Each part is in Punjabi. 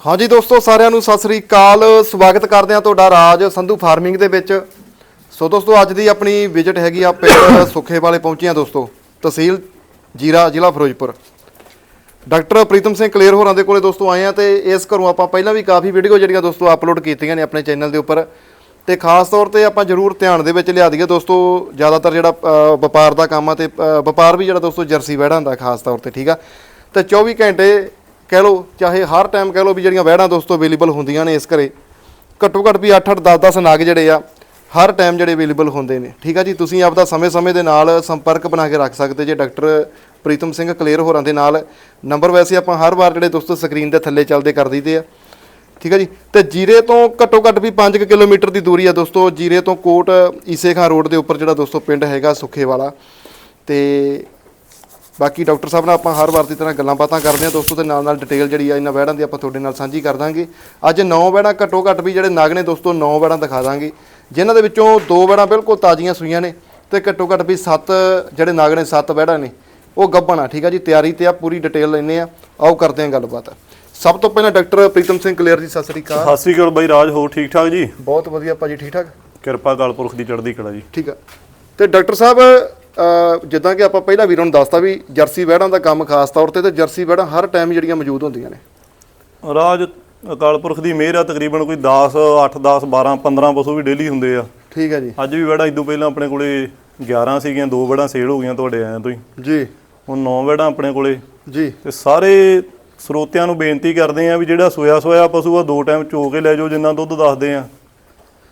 ਹਾਂਜੀ ਦੋਸਤੋ ਸਾਰਿਆਂ ਨੂੰ ਸਤਿ ਸ੍ਰੀ ਅਕਾਲ। ਸਵਾਗਤ ਕਰਦੇ ਹਾਂ ਤੁਹਾਡਾ ਰਾਜ ਸੰਧੂ ਫਾਰਮਿੰਗ ਦੇ ਵਿੱਚ। ਸੋ ਦੋਸਤੋ ਅੱਜ ਦੀ ਆਪਣੀ ਵਿਜ਼ਿਟ ਹੈਗੀ ਆ ਪਿੰਡ ਸੁੱਖੇ ਵਾਲੇ ਪਹੁੰਚੇ ਹਾਂ ਦੋਸਤੋ ਤਹਿਸੀਲ ਜੀਰਾ ਜ਼ਿਲ੍ਹਾ ਫਿਰੋਜ਼ਪੁਰ। ਡਾਕਟਰ ਪ੍ਰੀਤਮ ਸਿੰਘ ਕਲੇਰ ਹੋਰਾਂ ਦੇ ਕੋਲੇ ਦੋਸਤੋ ਆਏ ਆ ਤੇ ਇਸ ਘਰੋਂ ਆਪਾਂ ਪਹਿਲਾਂ ਵੀ ਕਾਫੀ ਵੀਡੀਓ ਜਿਹੜੀਆਂ ਦੋਸਤੋ ਅਪਲੋਡ ਕੀਤੀਆਂ ਨੇ ਆਪਣੇ ਚੈਨਲ ਦੇ ਉੱਪਰ। ਤੇ ਖਾਸ ਤੌਰ ਤੇ ਆਪਾਂ ਜ਼ਰੂਰ ਧਿਆਨ ਦੇ ਵਿੱਚ ਲਿਆ ਦਈਏ ਦੋਸਤੋ ਜ਼ਿਆਦਾਤਰ ਜਿਹੜਾ ਵਪਾਰ ਦਾ ਕੰਮ ਆ ਤੇ ਵਪਾਰ ਵੀ ਜਿਹੜਾ ਦੋਸਤੋ ਜਰਸੀ ਵਹਿੜਾਂ ਹੁੰਦਾ ਖਾਸ ਤੌਰ ਤੇ ਠੀਕ ਆ? ਤੇ 24 ਘੰਟੇ ਕਹਿ ਲਓ, ਚਾਹੇ ਹਰ ਟਾਈਮ ਕਹਿ ਲਓ ਵੀ ਜਿਹੜੀਆਂ ਵਹਿੜਾਂ ਦੋਸਤੋ ਅਵੇਲੇਬਲ ਹੁੰਦੀਆਂ ਨੇ ਇਸ ਘਰੇ, ਘੱਟੋ ਘੱਟ ਵੀ 8-8 10-10 ਨਾਗ ਜਿਹੜੇ ਆ, ਹਰ ਟਾਈਮ ਜਿਹੜੇ ਅਵੇਲੇਬਲ ਹੁੰਦੇ ਨੇ। ਠੀਕ ਆ ਜੀ? ਤੁਸੀਂ ਆਪਦਾ ਸਮੇਂ-ਸਮੇਂ ਦੇ ਨਾਲ ਸੰਪਰਕ ਬਣਾ ਕੇ ਰੱਖ ਸਕਦੇ ਜੇ ਡਾਕਟਰ ਪ੍ਰੀਤਮ ਸਿੰਘ ਕਲੇਰ ਹੋਰਾਂ ਦੇ ਨਾਲ। ਨੰਬਰ ਵੈਸੇ ਆਪਾਂ ਹਰ ਵਾਰ ਜਿਹੜੇ ਦੋਸਤੋ ਸਕਰੀਨ ਦੇ ਥੱਲੇ ਚੱਲਦੇ ਕਰ ਦਈਦੇ ਆ। ਠੀਕ ਆ ਜੀ? ਤੇ ਜੀਰੇ ਤੋਂ ਘੱਟੋ ਘੱਟ ਵੀ 5 ਕਿਲੋਮੀਟਰ ਦੀ ਦੂਰੀ ਆ ਦੋਸਤੋ। ਜੀਰੇ ਤੋਂ ਕੋਟ, ਈਸੇ ਖਾਂ ਰੋਡ ਦੇ ਉੱਪਰ ਜਿਹੜਾ ਦੋਸਤੋ ਪਿੰਡ ਹੈਗਾ ਸੁੱਖੇ ਵਾਲਾ ਤੇ ਬਾਕੀ ਡਾਕਟਰ ਸਾਹਿਬ ਨਾਲ ਆਪਾਂ ਹਰ ਵਾਰ ਦੀ ਤਰ੍ਹਾਂ ਗੱਲਾਂ ਬਾਤਾਂ ਕਰਦੇ ਹਾਂ। ਦੋਸਤੋ ਤੇ ਨਾਲ ਨਾਲ ਡਿਟੇਲ ਜਿਹੜੀ ਆ ਇਹਨਾਂ ਵੈੜਾਂ ਦੀ ਆਪਾਂ ਤੁਹਾਡੇ ਨਾਲ ਸਾਂਝੀ ਕਰ ਦਾਂਗੇ। ਅੱਜ 9 ਵੈੜਾਂ ਘੱਟੋ ਘੱਟ ਵੀ ਜਿਹੜੇ ਨਾਗ ਨੇ ਦੋਸਤੋ 9 ਵੈੜਾਂ ਦਿਖਾ ਦਾਂਗੇ। ਜਿਨ੍ਹਾਂ ਦੇ ਵਿੱਚੋਂ ਦੋ ਵੈੜਾਂ ਬਿਲਕੁਲ ਤਾਜ਼ੀਆਂ ਸੂਈਆਂ ਨੇ ਤੇ ਘੱਟੋ ਘੱਟ ਵੀ 7 ਜਿਹੜੇ ਨਾਗ ਨੇ 7 ਵੈੜਾਂ ਨੇ ਉਹ ਗੱਭਣ ਆ ਠੀਕ ਆ ਜੀ? ਤਿਆਰੀ ਤੇ ਆ ਪੂਰੀ ਡਿਟੇਲ ਲੈਨੇ ਆ। ਆਓ ਕਰਦੇ ਹਾਂ ਗੱਲਬਾਤ। ਸਭ ਤੋਂ ਪਹਿਲਾਂ ਡਾਕਟਰ ਪ੍ਰੀਤਮ ਸਿੰਘ ਕਲੇਰ ਜੀ ਸਤਿ ਸ੍ਰੀ ਅਕਾਲ। ਸਤਿ ਸ੍ਰੀ ਅਕਾਲ ਬਾਈ ਰਾਜ ਹੋ ਠੀਕ ਠਾਕ ਜੀ? ਬਹੁਤ ਵਧੀਆ ਭਾਜੀ ਠੀਕ ਠਾਕ? ਕਿਰਪਾ ਕਾਲਪੁਰਖ ਦੀ ਚੜ੍ਹਦੀ ਕਲਾ ਜੀ। ਠੀਕ ਆ। ਤੇ ਡਾਕਟਰ ਸਾਹਿਬ ਜਿੱਦਾਂ ਕਿ ਆਪਾਂ ਪਹਿਲਾਂ ਵੀਰਾਂ ਨੂੰ ਦੱਸਤਾ ਵੀ ਜਰਸੀ ਵੈੜਾਂ ਦਾ ਕੰਮ ਖਾਸ ਤੌਰ ਤੇ ਤੇ ਜਰਸੀ ਵੈੜਾਂ ਹਰ ਟਾਈਮ ਜਿਹੜੀਆਂ ਮੌਜੂਦ ਹੁੰਦੀਆਂ ਨੇ। ਰਾਜ ਅਕਾਲ ਪੁਰਖ ਦੀ ਮਿਹਰ ਆ ਤਕਰੀਬਨ ਕੋਈ 10 8 10 12 15 ਪਸ਼ੂ ਵੀ ਡੇਲੀ ਹੁੰਦੇ ਆ। ਠੀਕ ਹੈ ਜੀ। ਅੱਜ ਵੀ ਵੜਾ ਇਦੋਂ ਪਹਿਲਾਂ ਆਪਣੇ ਕੋਲੇ 11 ਸੀਗੀਆਂ ਦੋ ਵੜਾਂ ਸੇਲ ਹੋ ਗਈਆਂ ਤੁਹਾਡੇ ਆਇਆਂ ਤੋਂ ਹੀ। ਜੀ। ਹੁਣ 9 ਵੜਾਂ ਆਪਣੇ ਕੋਲੇ। ਜੀ। ਤੇ ਸਾਰੇ ਸਰੋਤਿਆਂ ਨੂੰ ਬੇਨਤੀ ਕਰਦੇ ਆ ਵੀ ਜਿਹੜਾ ਸੋਇਆ ਸੋਇਆ ਪਸ਼ੂ ਆ ਦੋ ਟਾਈਮ ਚੋ ਕੇ ਲੈ ਜਾਓ ਜਿੰਨਾ ਦੁੱਧ ਦੱਸਦੇ ਆ।